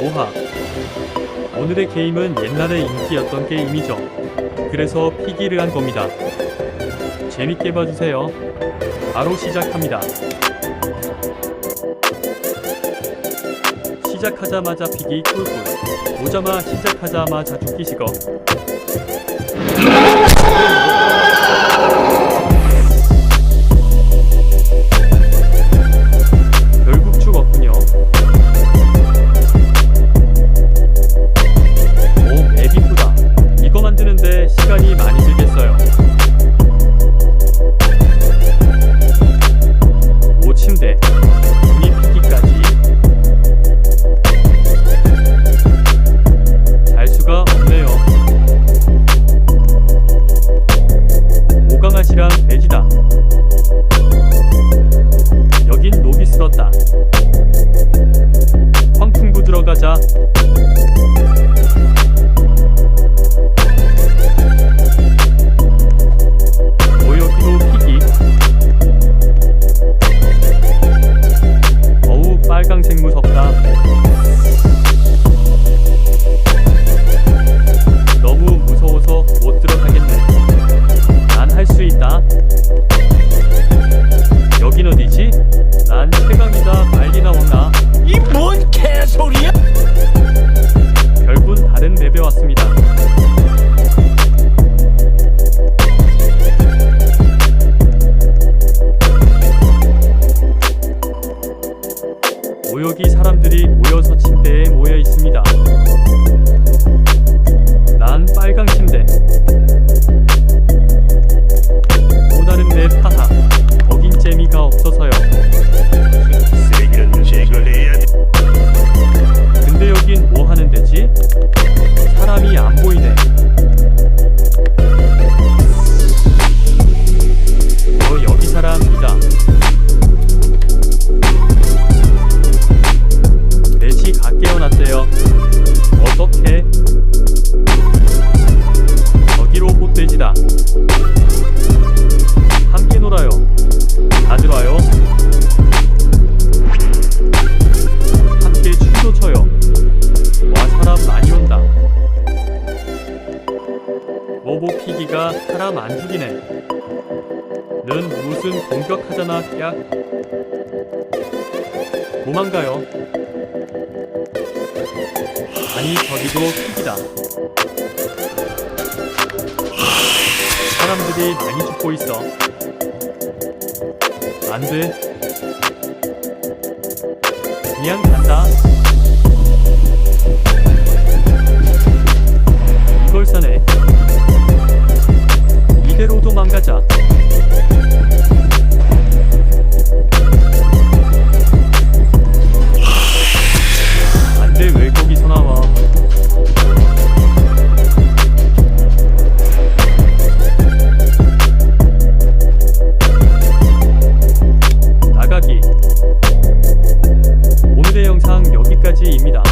모하 오늘의 게임은 옛날에 인기였던 게임이죠. 그래서 피기를 한 겁니다. 재밌게 봐주세요. 바로 시작합니다. 시작하자마자 피기 꿀꿀 오자마 시작하자마자 죽기 식어 시간이 많이 들겠어요. 오, 침대. 분이 피기까지. 잘 수가 없네요. 오강아지랑 돼지다. 여긴 녹이 쓸었다. 황풍구 들어가자. 모욕이 사람들이 모여서 침대에 모여 있습니다. 난 빨강 침대. 피기가 사람 안 죽이네. 는 무슨 공격하잖아, 야. 도망가요. 아니 저기도 피기다. 사람들이 많이 죽고 있어. 안 돼. 그냥 간다. 이대로 도망가자. 안돼 왜 거기서 나와? 나가기. 오늘의 영상 여기까지입니다.